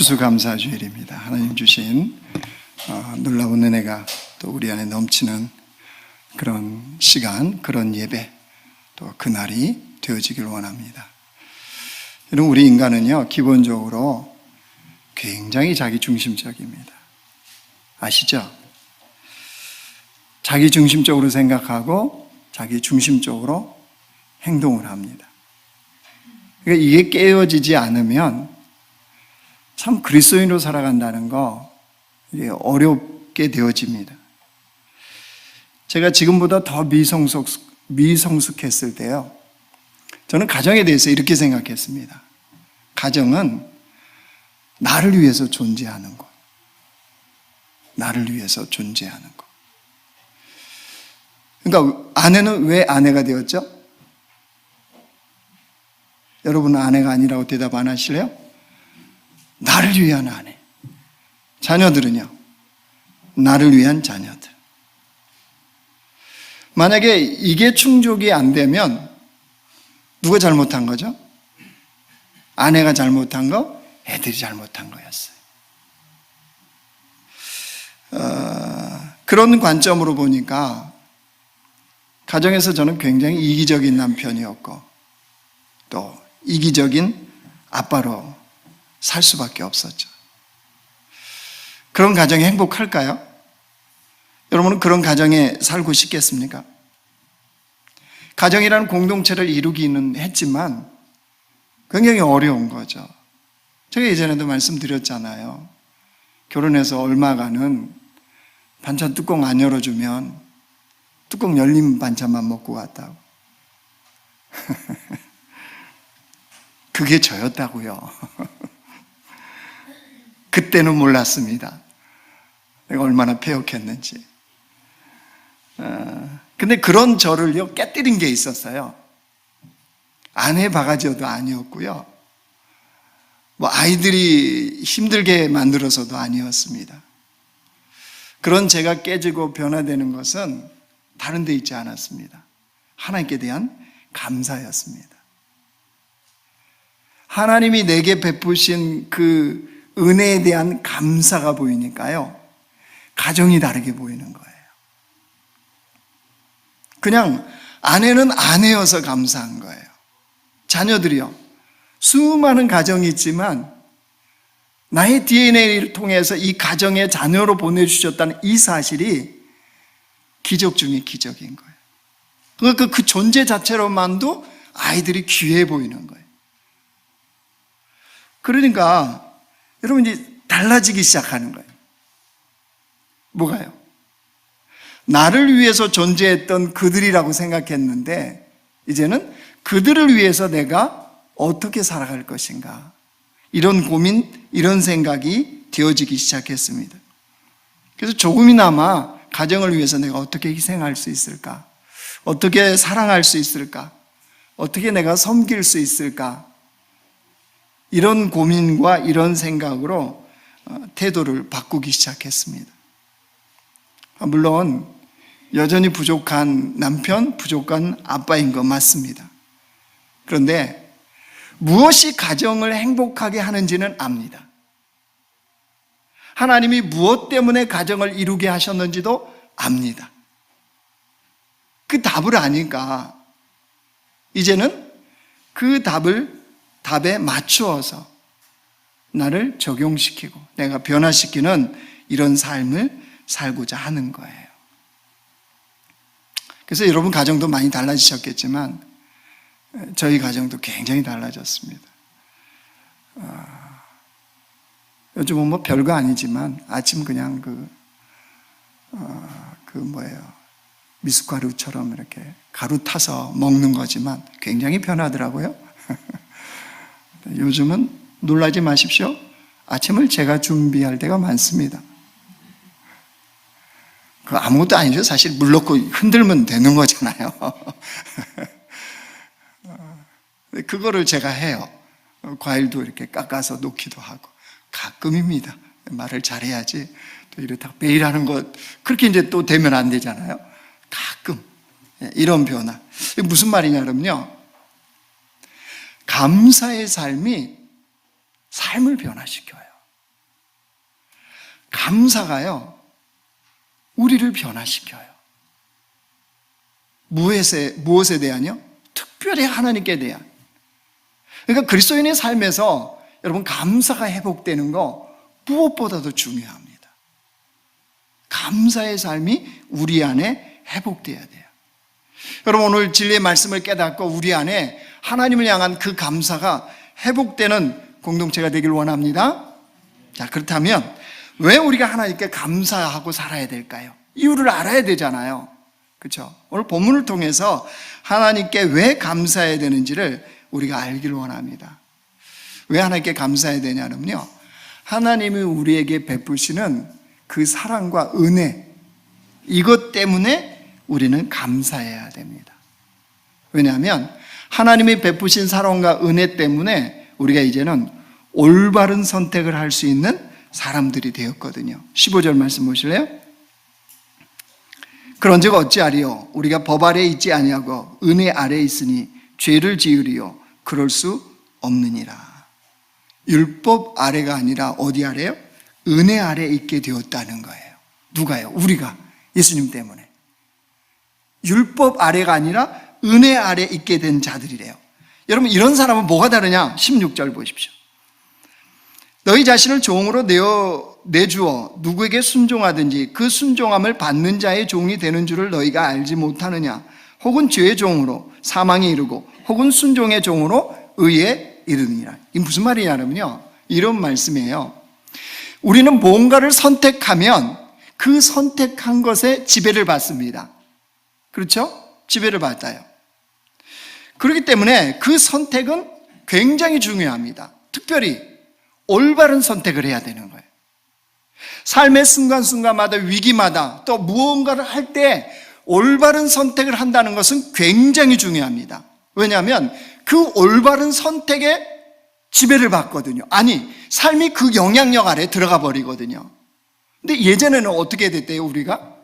추수감사주일입니다. 하나님 주신 어, 놀라운 은혜가 또 우리 안에 넘치는 그런 시간, 그런 예배, 또 그날이 되어지길 원합니다. 이런 우리 인간은요, 기본적으로 굉장히 자기 중심적입니다. 아시죠? 자기 중심적으로 생각하고 자기 중심적으로 행동을 합니다. 그러니까 이게 깨어지지 않으면 참 그리스도인으로 살아간다는 거 어렵게 되어집니다. 제가 지금보다 더 미성숙, 미성숙했을 때요. 저는 가정에 대해서 이렇게 생각했습니다. 가정은 나를 위해서 존재하는 것. 나를 위해서 존재하는 것. 그러니까 아내는 왜 아내가 되었죠? 여러분은 아내가 아니라고 대답 안 하실래요? 나를 위한 아내. 자녀들은요? 나를 위한 자녀들. 만약에 이게 충족이 안 되면 누가 잘못한 거죠? 아내가 잘못한 거, 애들이 잘못한 거였어요. 어, 그런 관점으로 보니까 가정에서 저는 굉장히 이기적인 남편이었고 또 이기적인 아빠로 살 수밖에 없었죠. 그런 가정이 행복할까요? 여러분은 그런 가정에 살고 싶겠습니까? 가정이라는 공동체를 이루기는 했지만 굉장히 어려운 거죠. 제가 예전에도 말씀드렸잖아요. 결혼해서 얼마간은 반찬 뚜껑 안 열어주면 뚜껑 열린 반찬만 먹고 갔다고. 그게 저였다고요. 그때는 몰랐습니다. 내가 얼마나 폐역했는지. 어, 근데 그런 저를요, 깨뜨린 게 있었어요. 아내 바가지여도 아니었고요. 뭐 아이들이 힘들게 만들어서도 아니었습니다. 그런 제가 깨지고 변화되는 것은 다른 데 있지 않았습니다. 하나님께 대한 감사였습니다. 하나님이 내게 베푸신 그 은혜에 대한 감사가 보이니까요. 가정이 다르게 보이는 거예요. 그냥 아내는 아내여서 감사한 거예요. 자녀들이요. 수많은 가정이 있지만 나의 DNA를 통해서 이 가정에 자녀로 보내주셨다는 이 사실이 기적 중의 기적인 거예요. 그러니까 그 존재 자체로만도 아이들이 귀해 보이는 거예요. 그러니까 여러분 이제 달라지기 시작하는 거예요. 뭐가요? 나를 위해서 존재했던 그들이라고 생각했는데 이제는 그들을 위해서 내가 어떻게 살아갈 것인가. 이런 고민, 이런 생각이 되어지기 시작했습니다. 그래서 조금이나마 가정을 위해서 내가 어떻게 희생할 수 있을까? 어떻게 사랑할 수 있을까? 어떻게 내가 섬길 수 있을까? 이런 고민과 이런 생각으로 어, 태도를 바꾸기 시작했습니다. 아, 물론 여전히 부족한 남편, 부족한 아빠인 거 맞습니다. 그런데 무엇이 가정을 행복하게 하는지는 압니다. 하나님이 무엇 때문에 가정을 이루게 하셨는지도 압니다. 그 답을 아니까 이제는 그 답을 답에 맞추어서 나를 적용시키고 내가 변화시키는 이런 삶을 살고자 하는 거예요. 그래서 여러분 가정도 많이 달라지셨겠지만 저희 가정도 굉장히 달라졌습니다. 아, 요즘은 뭐 별거 아니지만 아침 그냥 그, 어, 그 뭐예요. 미숫가루처럼 이렇게 가루 타서 먹는 거지만 굉장히 편하더라고요. 요즘은 놀라지 마십시오. 아침을 제가 준비할 때가 많습니다. 그 아무것도 아니죠. 사실 물 넣고 흔들면 되는 거잖아요. 그거를 제가 해요. 과일도 이렇게 깎아서 놓기도 하고. 가끔입니다. 말을 잘해야지. 또 이렇다 매일 하는 것, 그렇게 이제 또 되면 안 되잖아요. 가끔. 예, 이런 변화. 무슨 말이냐면요. 감사의 삶이 삶을 변화시켜요. 감사가요, 우리를 변화시켜요. 무엇에, 무엇에 대한요? 특별히 하나님께 대한. 그러니까 그리스도인의 삶에서 여러분 감사가 회복되는 거 무엇보다도 중요합니다. 감사의 삶이 우리 안에 회복돼야 돼요. 여러분 오늘 진리의 말씀을 깨닫고 우리 안에 하나님을 향한 그 감사가 회복되는 공동체가 되길 원합니다. 자, 그렇다면 왜 우리가 하나님께 감사하고 살아야 될까요? 이유를 알아야 되잖아요. 그렇죠? 오늘 본문을 통해서 하나님께 왜 감사해야 되는지를 우리가 알기를 원합니다. 왜 하나님께 감사해야 되냐면요. 하나님이 우리에게 베푸시는 그 사랑과 은혜 이것 때문에 우리는 감사해야 됩니다. 왜냐하면 하나님이 베푸신 사랑과 은혜 때문에 우리가 이제는 올바른 선택을 할 수 있는 사람들이 되었거든요. 15절 말씀 보실래요? 그런즉 어찌하리요 우리가 법 아래 있지 아니하고 은혜 아래 있으니 죄를 지으리요 그럴 수 없느니라. 율법 아래가 아니라 어디 아래요? 은혜 아래 있게 되었다는 거예요. 누가요? 우리가 예수님 때문에. 율법 아래가 아니라 은혜 아래 있게 된 자들이래요. 여러분 이런 사람은 뭐가 다르냐? 16절 보십시오. 너희 자신을 종으로 내어 내주어 누구에게 순종하든지 그 순종함을 받는 자의 종이 되는 줄을 너희가 알지 못하느냐? 혹은 죄의 종으로 사망에 이르고 혹은 순종의 종으로 의에 이르느니라. 이 무슨 말이냐면요. 이런 말씀이에요. 우리는 뭔가를 선택하면 그 선택한 것에 지배를 받습니다. 그렇죠? 지배를 받아요. 그렇기 때문에 그 선택은 굉장히 중요합니다. 특별히 올바른 선택을 해야 되는 거예요. 삶의 순간순간마다 위기마다 또 무언가를 할 때 올바른 선택을 한다는 것은 굉장히 중요합니다. 왜냐하면 그 올바른 선택에 지배를 받거든요. 아니, 삶이 그 영향력 아래 들어가 버리거든요. 근데 예전에는 어떻게 됐대요, 우리가?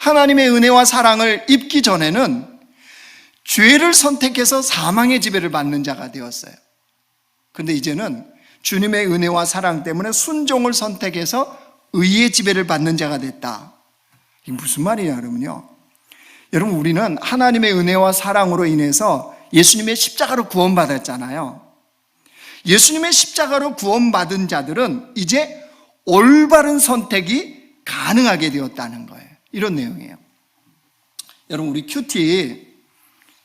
하나님의 은혜와 사랑을 입기 전에는 죄를 선택해서 사망의 지배를 받는 자가 되었어요. 근데 이제는 주님의 은혜와 사랑 때문에 순종을 선택해서 의의 지배를 받는 자가 됐다. 이게 무슨 말이냐, 여러분요? 여러분, 우리는 하나님의 은혜와 사랑으로 인해서 예수님의 십자가로 구원받았잖아요. 예수님의 십자가로 구원받은 자들은 이제 올바른 선택이 가능하게 되었다는 거예요. 이런 내용이에요. 여러분, 우리 큐티,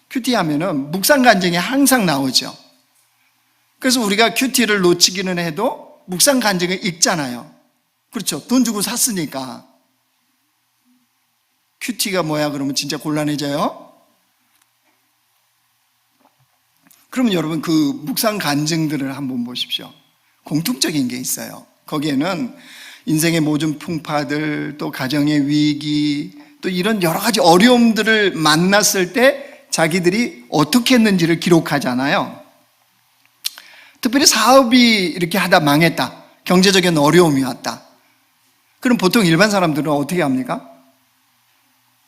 큐티 하면은 묵상 간증이 항상 나오죠. 그래서 우리가 큐티를 놓치기는 해도 묵상 간증을 읽잖아요. 그렇죠. 돈 주고 샀으니까. 큐티가 뭐야? 그러면 진짜 곤란해져요. 그러면 여러분 그 묵상 간증들을 한번 보십시오. 공통적인 게 있어요. 거기에는 인생의 모든 풍파들, 또 가정의 위기, 또 이런 여러 가지 어려움들을 만났을 때 자기들이 어떻게 했는지를 기록하잖아요. 특별히 사업이 이렇게 하다 망했다. 경제적인 어려움이 왔다. 그럼 보통 일반 사람들은 어떻게 합니까?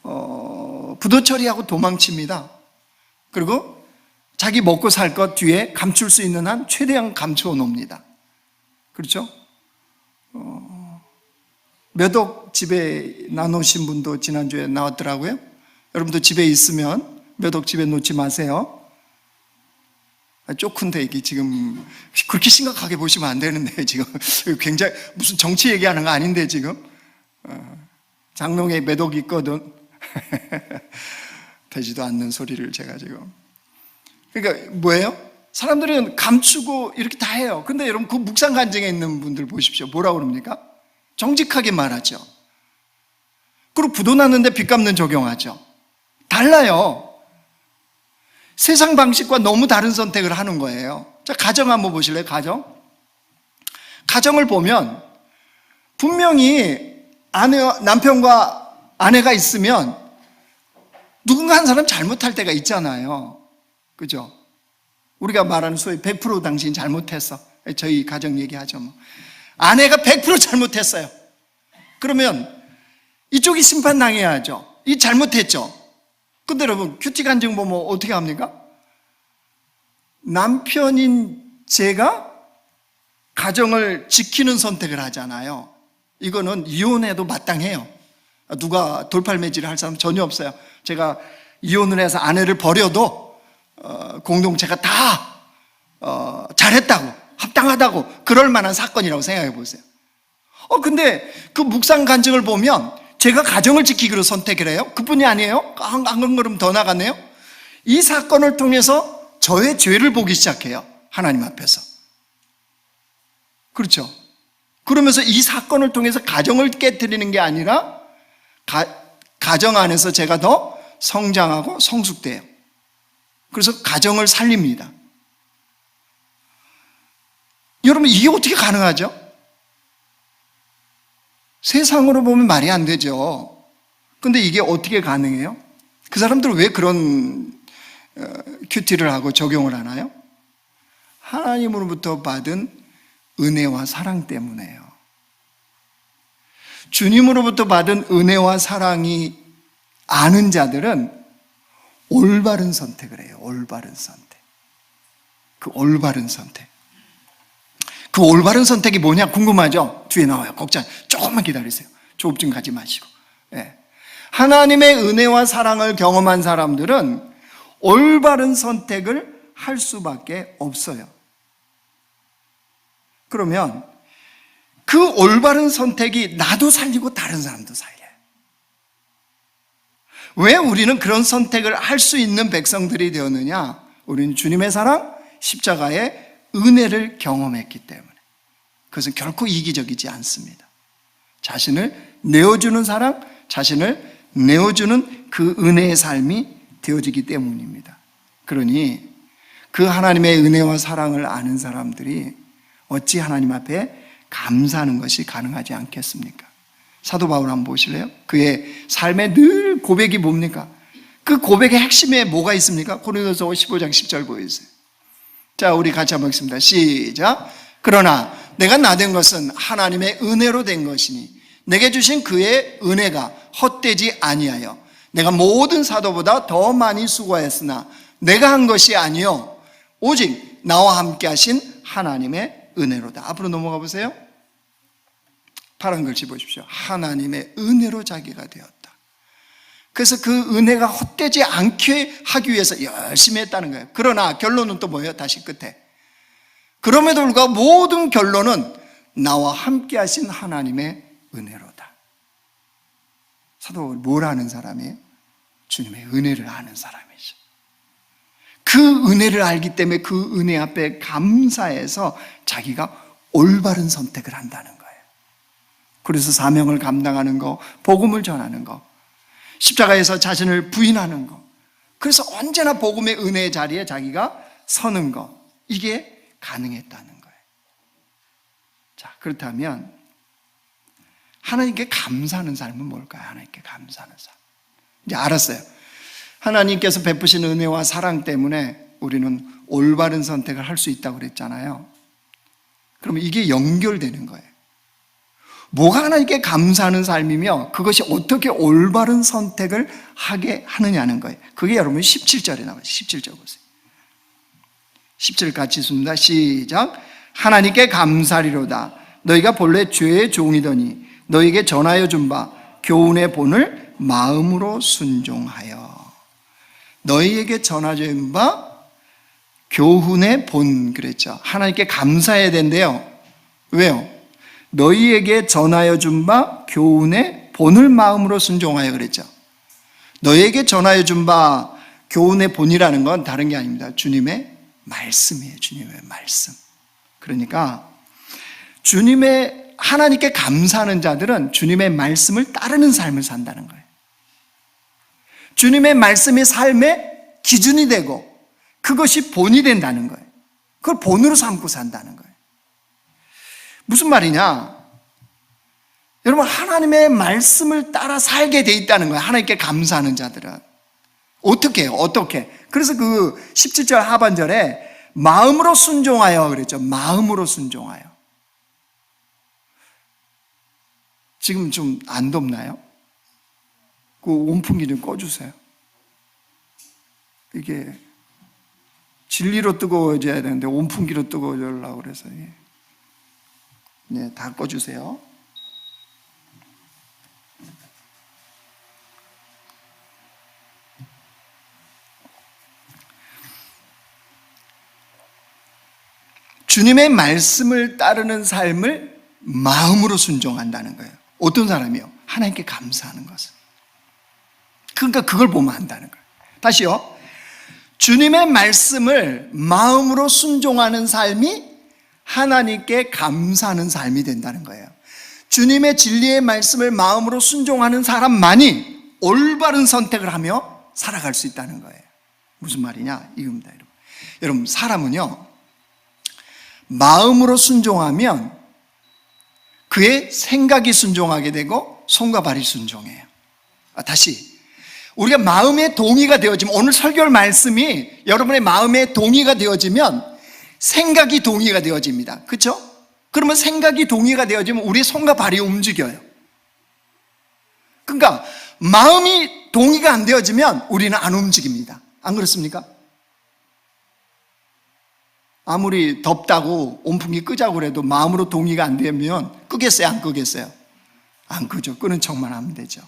어, 부도 처리하고 도망칩니다. 그리고 자기 먹고 살 것 뒤에 감출 수 있는 한 최대한 감추어 놓습니다. 그렇죠? 어, 몇억 집에 나누신 분도 지난주에 나왔더라고요. 여러분도 집에 있으면 몇 억 집에 놓지 마세요. 쪼큰데 이게 지금 그렇게 심각하게 보시면 안 되는데 지금 굉장히 무슨 정치 얘기하는 거 아닌데 지금 어, 장롱에 매독 있거든 되지도 않는 소리를 제가 지금 그러니까 뭐예요? 사람들은 감추고 이렇게 다 해요. 근데 여러분 그 묵상 간증에 있는 분들 보십시오. 뭐라고 그럽니까? 정직하게 말하죠. 그리고 부도 났는데 빚 갚는 적용하죠. 달라요. 세상 방식과 너무 다른 선택을 하는 거예요. 자, 가정 한번 보실래요? 가정. 가정을 보면 분명히 아내, 남편과 아내가 있으면 누군가 한 사람 잘못할 때가 있잖아요. 그죠? 우리가 말하는 소위 100% 당신 잘못했어. 저희 가정 얘기하죠. 뭐. 아내가 100% 잘못했어요. 그러면 이쪽이 심판당해야죠. 이 잘못했죠. 근데 여러분, 큐티 간증 보면 어떻게 합니까? 남편인 제가 가정을 지키는 선택을 하잖아요. 이거는 이혼해도 마땅해요. 누가 돌팔매질을 할 사람 전혀 없어요. 제가 이혼을 해서 아내를 버려도 어, 공동체가 다 어, 잘했다고 합당하다고 그럴 만한 사건이라고 생각해 보세요. 어 근데 그 묵상 간증을 보면 제가 가정을 지키기로 선택을 해요? 그뿐이 아니에요? 한, 한 걸음 더 나가네요? 이 사건을 통해서 저의 죄를 보기 시작해요. 하나님 앞에서. 그렇죠. 그러면서 이 사건을 통해서 가정을 깨뜨리는 게 아니라 가, 가정 안에서 제가 더 성장하고 성숙돼요. 그래서 가정을 살립니다. 여러분, 이게 어떻게 가능하죠? 세상으로 보면 말이 안 되죠. 근데 이게 어떻게 가능해요? 그 사람들은 왜 그런 어, 큐티를 하고 적용을 하나요? 하나님으로부터 받은 은혜와 사랑 때문에요. 주님으로부터 받은 은혜와 사랑이 아는 자들은 올바른 선택을 해요. 올바른 선택. 그 올바른 선택. 그 올바른 선택이 뭐냐 궁금하죠? 뒤에 나와요. 걱정. 조금만 기다리세요. 조업증 가지 마시고. 예. 하나님의 은혜와 사랑을 경험한 사람들은 올바른 선택을 할 수밖에 없어요. 그러면 그 올바른 선택이 나도 살리고 다른 사람도 살려요. 왜 우리는 그런 선택을 할 수 있는 백성들이 되었느냐? 우리는 주님의 사랑, 십자가의 은혜를 경험했기 때문에. 그것은 결코 이기적이지 않습니다. 자신을 내어주는 사랑, 자신을 내어주는 그 은혜의 삶이 되어지기 때문입니다. 그러니 그 하나님의 은혜와 사랑을 아는 사람들이 어찌 하나님 앞에 감사하는 것이 가능하지 않겠습니까? 사도 바울 한번 보실래요? 그의 삶에 늘 고백이 뭡니까? 그 고백의 핵심에 뭐가 있습니까? 고린도서 15장 10절 보여주세요. 자, 우리 같이 한번 읽습니다. 시작. 그러나 내가 나 된 것은 하나님의 은혜로 된 것이니 내게 주신 그의 은혜가 헛되지 아니하여 내가 모든 사도보다 더 많이 수고하였으나 내가 한 것이 아니요 오직 나와 함께 하신 하나님의 은혜로다. 앞으로 넘어가 보세요. 파란 글씨 보십시오. 하나님의 은혜로 자기가 되었다. 그래서 그 은혜가 헛되지 않게 하기 위해서 열심히 했다는 거예요. 그러나 결론은 또 뭐예요? 다시 끝에. 그럼에도 불구하고 모든 결론은 나와 함께 하신 하나님의 은혜로다. 사도 뭘 아는 사람이에요? 주님의 은혜를 아는 사람이죠. 그 은혜를 알기 때문에 그 은혜 앞에 감사해서 자기가 올바른 선택을 한다는 거예요. 그래서 사명을 감당하는 거, 복음을 전하는 거, 십자가에서 자신을 부인하는 거. 그래서 언제나 복음의 은혜의 자리에 자기가 서는 거. 이게 가능했다는 거예요. 자, 그렇다면 하나님께 감사하는 삶은 뭘까요? 하나님께 감사하는 삶. 이제 알았어요. 하나님께서 베푸신 은혜와 사랑 때문에 우리는 올바른 선택을 할 수 있다고 그랬잖아요. 그러면 이게 연결되는 거예요. 뭐가 하나님께 감사하는 삶이며 그것이 어떻게 올바른 선택을 하게 하느냐는 거예요. 그게 여러분 17절에 나와요. 17절 보세요. 10절 같이 씁니다. 시작. 하나님께 감사리로다. 너희가 본래 죄의 종이더니 너희에게 전하여 준 바 교훈의 본을 마음으로 순종하여. 너희에게 전하여준 바 교훈의 본 그랬죠. 하나님께 감사해야 된대요. 왜요? 너희에게 전하여 준 바 교훈의 본을 마음으로 순종하여 그랬죠. 너희에게 전하여 준 바 교훈의 본이라는 건 다른 게 아닙니다. 주님의 말씀이에요. 주님의 말씀. 그러니까 주님의 하나님께 감사하는 자들은 주님의 말씀을 따르는 삶을 산다는 거예요. 주님의 말씀이 삶의 기준이 되고 그것이 본이 된다는 거예요. 그걸 본으로 삼고 산다는 거예요. 무슨 말이냐? 여러분 하나님의 말씀을 따라 살게 돼 있다는 거예요. 하나님께 감사하는 자들은 어떻게 해요? 어떻게? 그래서 그 17절 하반절에 마음으로 순종하여 그랬죠. 마음으로 순종하여. 지금 좀 안 덥나요? 그 온풍기 좀 꺼주세요. 이게 진리로 뜨거워져야 되는데 온풍기로 뜨거워지려고 그래서 예. 네, 다 꺼주세요. 주님의 말씀을 따르는 삶을 마음으로 순종한다는 거예요. 어떤 사람이요? 하나님께 감사하는 것을. 그러니까 그걸 보면 한다는 거예요. 다시요. 주님의 말씀을 마음으로 순종하는 삶이 하나님께 감사하는 삶이 된다는 거예요. 주님의 진리의 말씀을 마음으로 순종하는 사람만이 올바른 선택을 하며 살아갈 수 있다는 거예요. 무슨 말이냐? 이겁니다, 여러분. 여러분, 사람은요, 마음으로 순종하면 그의 생각이 순종하게 되고 손과 발이 순종해요. 아, 다시. 우리가 마음의 동의가 되어지면, 오늘 설교 말씀이 여러분의 마음의 동의가 되어지면 생각이 동의가 되어집니다. 그렇죠? 그러면 생각이 동의가 되어지면 우리의 손과 발이 움직여요. 그러니까 마음이 동의가 안 되어지면 우리는 안 움직입니다. 안 그렇습니까? 아무리 덥다고 온풍기 끄자고 그래도 마음으로 동의가 안 되면 끄겠어요? 안 끄겠어요? 안 끄죠. 끄는 척만 하면 되죠.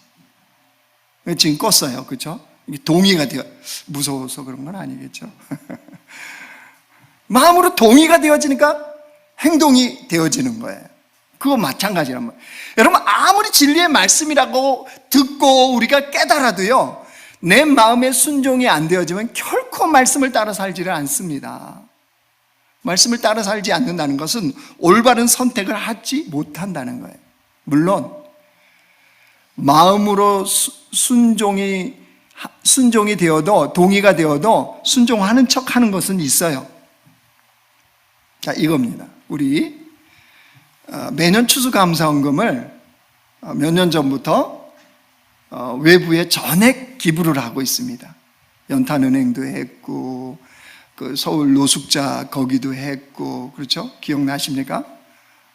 지금 껐어요. 그렇죠? 동의가 되어 무서워서 그런 건 아니겠죠. 마음으로 동의가 되어지니까 행동이 되어지는 거예요. 그거 마찬가지란 말이에요. 여러분, 아무리 진리의 말씀이라고 듣고 우리가 깨달아도요, 내 마음의 순종이 안 되어지면 결코 말씀을 따라 살지를 않습니다. 말씀을 따라 살지 않는다는 것은 올바른 선택을 하지 못한다는 거예요. 물론, 마음으로 수- 순종이, 순종이 되어도, 동의가 되어도 순종하는 척 하는 것은 있어요. 자, 이겁니다. 우리 어, 매년 추수감사원금을 어, 몇년 전부터 어, 외부에 전액 기부를 하고 있습니다. 연탄은행도 했고, 그 서울 노숙자 거기도 했고, 그렇죠? 기억나십니까?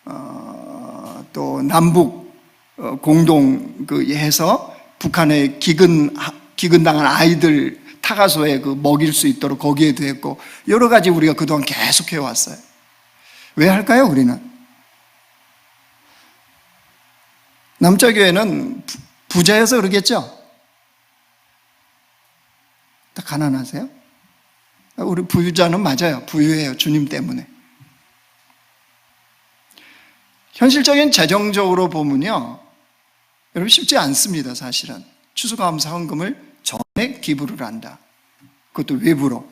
어, 또 남북 어, 공동 그 해서 북한에 기근 기근당한 아이들 타가소에 그 먹일 수 있도록 거기에도 했고 여러 가지 우리가 그동안 계속 해왔어요. 왜 할까요, 우리는? 남자 교회는 부- 부자여서 그러겠죠? 다 가난하세요? 우리 부유자는 맞아요. 부유해요. 주님 때문에. 현실적인 재정적으로 보면요. 여러분 쉽지 않습니다, 사실은. 추수감사 헌금을 전액 기부를 한다. 그것도 외부로.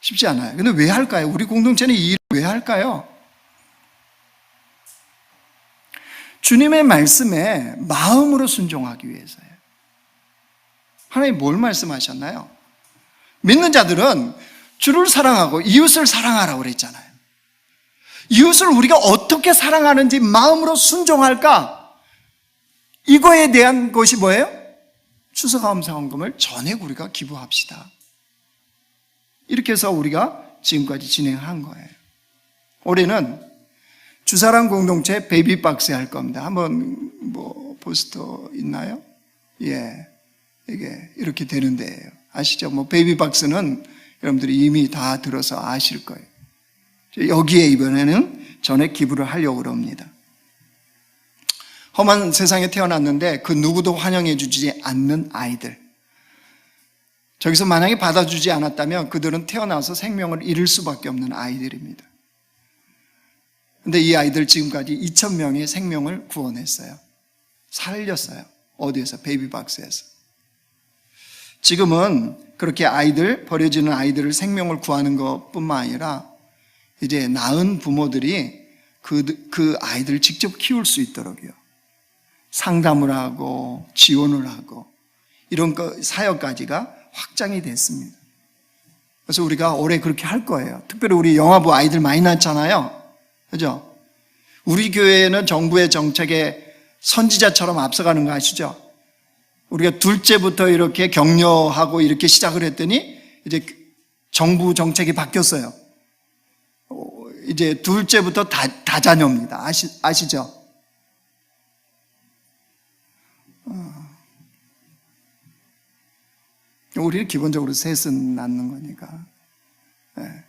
쉽지 않아요. 근데 왜 할까요? 우리 공동체는 이 일을 왜 할까요? 주님의 말씀에 마음으로 순종하기 위해서예요. 하나님 뭘 말씀하셨나요? 믿는 자들은 주를 사랑하고 이웃을 사랑하라고 그랬잖아요. 이웃을 우리가 어떻게 사랑하는지 마음으로 순종할까? 이거에 대한 것이 뭐예요? 추수감사원금을 전액 우리가 기부합시다. 이렇게 해서 우리가 지금까지 진행한 거예요. 올해는 주사랑 공동체 베이비박스 할 겁니다. 한번 뭐 포스터 있나요? 예. 이게 이렇게 되는 데예요. 아시죠? 뭐 베이비박스는 여러분들이 이미 다 들어서 아실 거예요. 여기에 이번에는 전액 기부를 하려고 그럽니다. 험한 세상에 태어났는데 그 누구도 환영해 주지 않는 아이들. 저기서 만약에 받아주지 않았다면 그들은 태어나서 생명을 잃을 수밖에 없는 아이들입니다. 근데 이 아이들 지금까지 2,000명의 생명을 구원했어요. 살렸어요. 어디에서? 베이비박스에서. 지금은 그렇게 아이들, 버려지는 아이들을 생명을 구하는 것 뿐만 아니라 이제 낳은 부모들이 그, 그 아이들을 직접 키울 수 있도록요. 상담을 하고 지원을 하고 이런 거, 사역까지가 확장이 됐습니다. 그래서 우리가 올해 그렇게 할 거예요. 특별히 우리 영화부 아이들 많이 낳잖아요. 그죠? 우리 교회는 정부의 정책에 선지자처럼 앞서가는 거 아시죠? 우리가 둘째부터 이렇게 격려하고 이렇게 시작을 했더니 이제 정부 정책이 바뀌었어요. 어, 이제 둘째부터 다, 다자녀입니다. 아시, 아시죠? 어. 우리는 기본적으로 셋은 낳는 거니까. 네.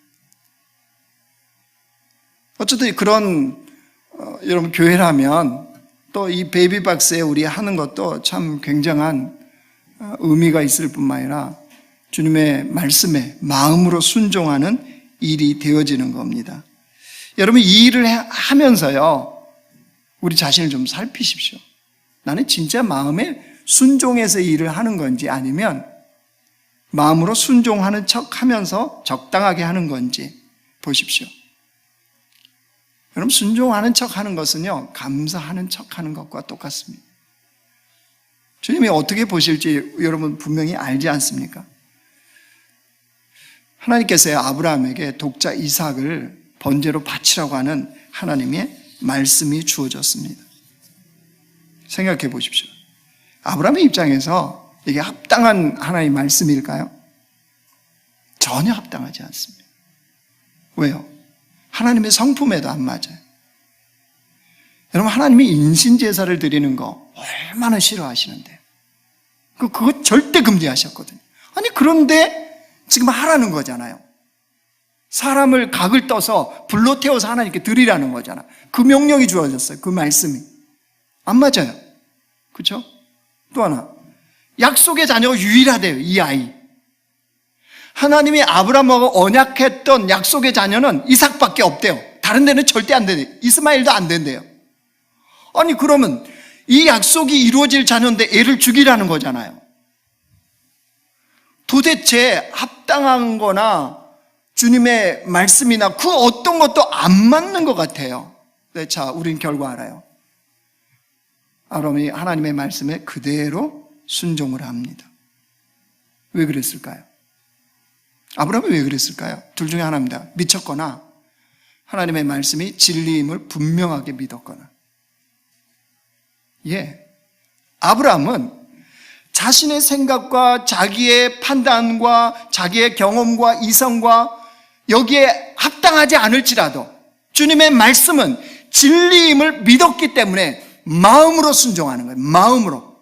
어쨌든 그런 어, 여러분 교회라면 또 이 베이비박스에 우리 하는 것도 참 굉장한 어, 의미가 있을 뿐만 아니라 주님의 말씀에 마음으로 순종하는 일이 되어지는 겁니다. 여러분 이 일을 해- 하면서요. 우리 자신을 좀 살피십시오. 나는 진짜 마음에 순종해서 일을 하는 건지 아니면 마음으로 순종하는 척 하면서 적당하게 하는 건지 보십시오. 여러분, 순종하는 척 하는 것은요, 감사하는 척 하는 것과 똑같습니다. 주님이 어떻게 보실지 여러분 분명히 알지 않습니까? 하나님께서 아브라함에게 독자 이삭을 번제로 바치라고 하는 하나님의 말씀이 주어졌습니다. 생각해 보십시오. 아브라함의 입장에서 이게 합당한 하나님의 말씀일까요? 전혀 합당하지 않습니다. 왜요? 하나님의 성품에도 안 맞아요. 여러분, 하나님이 인신제사를 드리는 거 얼마나 싫어하시는데. 그, 그거 절대 금지하셨거든요. 아니, 그런데 지금 하라는 거잖아요. 사람을 각을 떠서 불로 태워서 하나님께 드리라는 거잖아. 그 명령이 주어졌어요. 그 말씀이. 안 맞아요. 그렇죠? 또 하나. 약속의 자녀가 유일하대요. 이 아이. 하나님이 아브라함하고 언약했던 약속의 자녀는 이삭밖에 없대요. 다른 데는 절대 안 된대요. 이스마일도 안 된대요. 아니 그러면 이 약속이 이루어질 자녀인데 애를 죽이라는 거잖아요. 도대체 합당한 거나 주님의 말씀이나 그 어떤 것도 안 맞는 것 같아요. 네, 자, 우린 결과 알아요. 아브라함이 하나님의 말씀에 그대로 순종을 합니다. 왜 그랬을까요? 아브라함이 왜 그랬을까요? 둘 중에 하나입니다. 미쳤거나 하나님의 말씀이 진리임을 분명하게 믿었거나. 예. 아브라함은 자신의 생각과 자기의 판단과 자기의 경험과 이성과 여기에 합당하지 않을지라도 주님의 말씀은 진리임을 믿었기 때문에 마음으로 순종하는 거예요. 마음으로.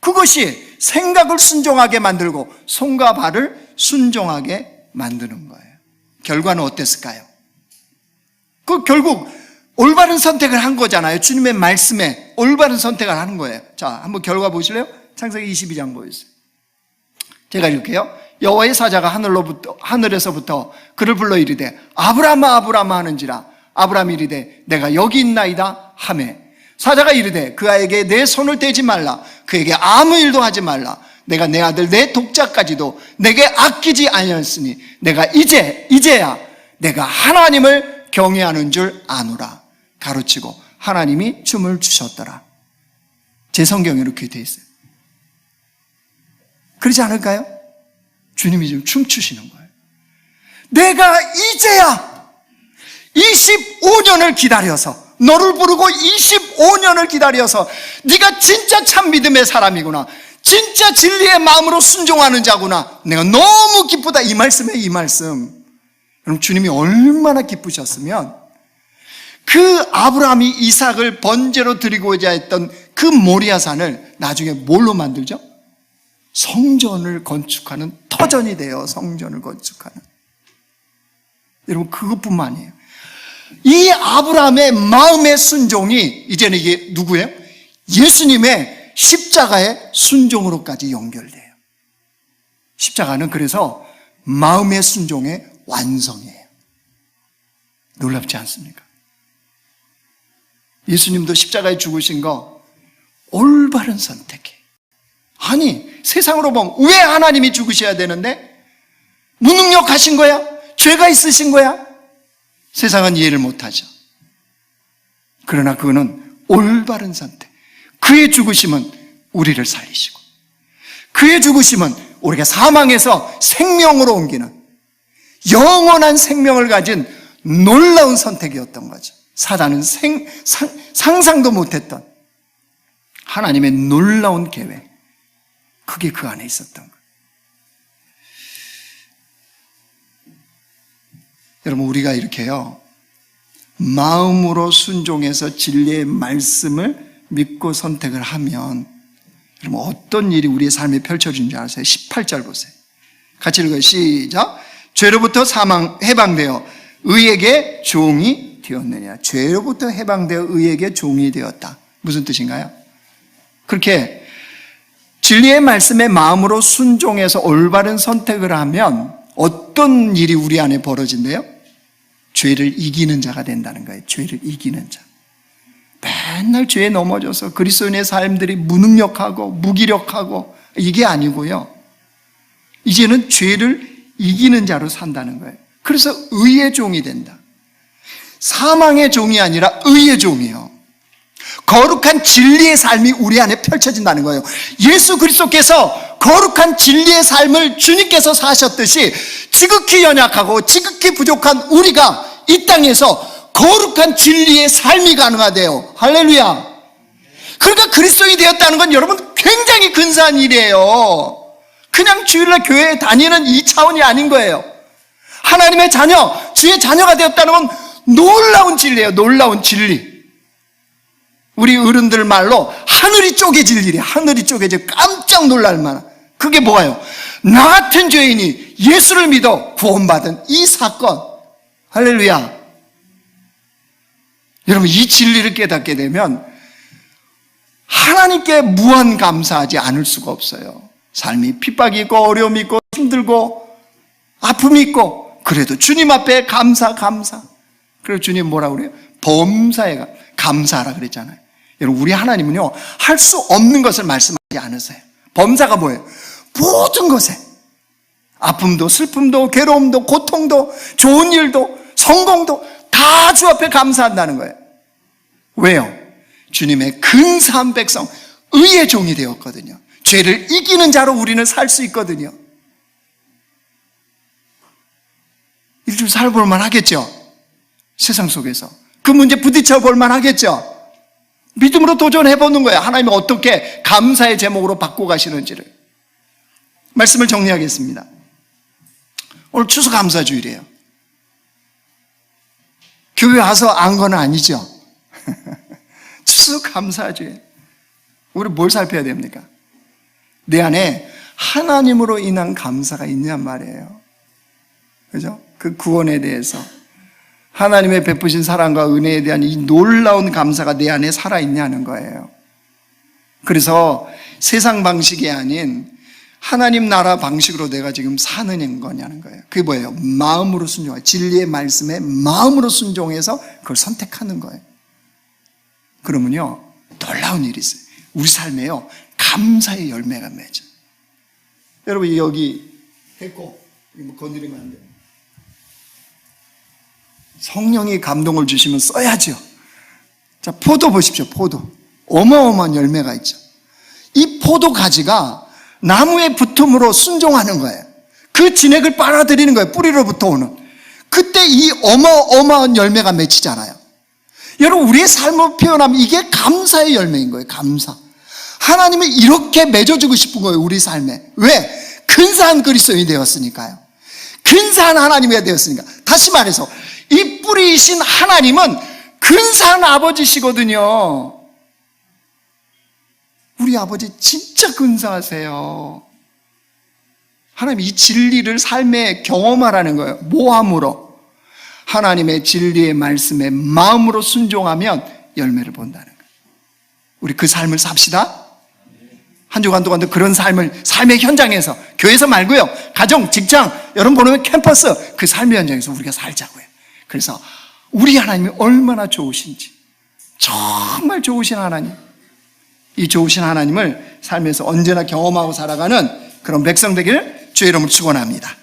그것이 생각을 순종하게 만들고 손과 발을 순종하게 만드는 거예요. 결과는 어땠을까요? 그 결국 올바른 선택을 한 거잖아요. 주님의 말씀에 올바른 선택을 하는 거예요. 자, 한번 결과 보실래요? 창세기 22장 보여주세요. 제가 읽을게요. 여호와의 사자가 하늘로부터 하늘에서부터 그를 불러 이르되 아브라함아 아브라함아 하는지라 아브라함이 이르되 내가 여기 있나이다 하매 사자가 이르되 그 아이에게 내 손을 떼지 말라. 그에게 아무 일도 하지 말라. 내가 내 아들 내 독자까지도 내게 아끼지 아니었으니 내가 이제 이제야 내가 하나님을 경외하는 줄 아노라. 가로치고 하나님이 춤을 주셨더라. 제 성경에 이렇게 되어 있어요. 그러지 않을까요? 주님이 지금 춤추시는 거예요. 내가 이제야 25년을 기다려서 너를 부르고 25 년을 기다려서 네가 진짜 참 믿음의 사람이구나. 진짜 진리의 마음으로 순종하는 자구나. 내가 너무 기쁘다. 이 말씀에 이 말씀. 그럼 주님이 얼마나 기쁘셨으면 그 아브라함이 이삭을 번제로 드리고자 했던 그 모리아산을 나중에 뭘로 만들죠? 성전을 건축하는 터전이 되어 성전을 건축하는 여러분 그것뿐만 아니에요 이 아브라함의 마음의 순종이 이제는 이게 누구예요? 예수님의 십자가의 순종으로까지 연결돼요 십자가는 그래서 마음의 순종의 완성이에요 놀랍지 않습니까? 예수님도 십자가에 죽으신 거 올바른 선택이에요 아니, 세상으로 보면 왜 하나님이 죽으셔야 되는데? 무능력하신 거야? 죄가 있으신 거야? 세상은 이해를 못하죠. 그러나 그거는 올바른 선택. 그의 죽으심은 우리를 살리시고, 그의 죽으심은 우리가 사망에서 생명으로 옮기는 영원한 생명을 가진 놀라운 선택이었던 거죠. 사단은 생, 상, 상상도 못했던 하나님의 놀라운 계획. 그게 그 안에 있었던 거예요. 여러분, 우리가 이렇게요, 마음으로 순종해서 진리의 말씀을 믿고 선택을 하면, 여러분, 어떤 일이 우리의 삶에 펼쳐진지 아세요? 18절 보세요. 같이 읽어요. 시작. 죄로부터 사망, 해방되어 의에게 종이 되었느냐. 죄로부터 해방되어 의에게 종이 되었다. 무슨 뜻인가요? 그렇게 진리의 말씀에 마음으로 순종해서 올바른 선택을 하면 어떤 일이 우리 안에 벌어진대요? 죄를 이기는 자가 된다는 거예요. 죄를 이기는 자. 맨날 죄에 넘어져서 그리스도인의 삶들이 무능력하고 무기력하고 이게 아니고요. 이제는 죄를 이기는 자로 산다는 거예요. 그래서 의의 종이 된다. 사망의 종이 아니라 의의 종이요. 거룩한 진리의 삶이 우리 안에 펼쳐진다는 거예요. 예수 그리스도께서 거룩한 진리의 삶을 주님께서 사셨듯이 지극히 연약하고 지극히 부족한 우리가 이 땅에서 거룩한 진리의 삶이 가능하대요. 할렐루야. 그러니까 그리스도인이 되었다는 건 여러분 굉장히 근사한 일이에요. 그냥 주일날 교회에 다니는 이 차원이 아닌 거예요. 하나님의 자녀, 주의 자녀가 되었다는 건 놀라운 진리예요. 놀라운 진리. 우리 어른들 말로 하늘이 쪼개질 일이 하늘이 쪼개져 깜짝 놀랄 만한 그게 뭐예요? 나 같은 죄인이 예수를 믿어 구원받은 이 사건 할렐루야 여러분 이 진리를 깨닫게 되면 하나님께 무한 감사하지 않을 수가 없어요 삶이 핍박이 있고 어려움이 있고 힘들고 아픔이 있고 그래도 주님 앞에 감사 감사 그리고 주님 뭐라 그래요? 범사에 가- 감사하라 그랬잖아요. 여러분 우리 하나님은요 할 수 없는 것을 말씀하지 않으세요. 범사가 뭐예요? 모든 것에 아픔도 슬픔도 괴로움도 고통도 좋은 일도 성공도 다 주 앞에 감사한다는 거예요. 왜요? 주님의 근사한 백성 의의 종이 되었거든요. 죄를 이기는 자로 우리는 살 수 있거든요. 이를 좀 살아볼 만 하겠죠? 세상 속에서. 그 문제 부딪혀 볼만 하겠죠? 믿음으로 도전해 보는 거예요. 하나님이 어떻게 감사의 제목으로 바꿔 가시는지를. 말씀을 정리하겠습니다. 오늘 추수 감사 주일이에요. 교회 와서 안 건 아니죠? 추수 감사 주일. 우리 뭘 살펴야 됩니까? 내 안에 하나님으로 인한 감사가 있냔 말이에요. 그죠? 그 구원에 대해서. 하나님의 베푸신 사랑과 은혜에 대한 이 놀라운 감사가 내 안에 살아있냐는 거예요. 그래서 세상 방식이 아닌 하나님 나라 방식으로 내가 지금 사는 거냐는 거예요. 그게 뭐예요? 마음으로 순종해. 진리의 말씀에 마음으로 순종해서 그걸 선택하는 거예요. 그러면요, 놀라운 일이 있어요. 우리 삶에요, 감사의 열매가 맺어. 여러분, 여기 했고, 이거 뭐 건드리면 안 돼요. 성령이 감동을 주시면 써야죠. 자, 포도 보십시오, 포도. 어마어마한 열매가 있죠. 이 포도 가지가 나무에 붙음으로 순종하는 거예요. 그 진액을 빨아들이는 거예요. 뿌리로부터 오는. 그때 이 어마어마한 열매가 맺히잖아요. 여러분, 우리의 삶을 표현하면 이게 감사의 열매인 거예요. 감사. 하나님이 이렇게 맺어주고 싶은 거예요. 우리 삶에. 왜? 근사한 그리스도인이 되었으니까요. 근사한 하나님이 되었으니까. 다시 말해서, 이 뿌리이신 하나님은 근사한 아버지시거든요. 우리 아버지 진짜 근사하세요. 하나님 이 진리를 삶에 경험하라는 거예요. 모함으로. 하나님의 진리의 말씀에 마음으로 순종하면 열매를 본다는 거예요. 우리 그 삶을 삽시다. 한 주간 동안도 그런 삶을 삶의 현장에서 교회에서 말고요. 가정, 직장, 여러분 보면 캠퍼스 그 삶의 현장에서 우리가 살자고요. 그래서 우리 하나님이 얼마나 좋으신지 정말 좋으신 하나님. 이 좋으신 하나님을 삶에서 언제나 경험하고 살아가는 그런 백성 되기를 주의 이름으로 축원합니다.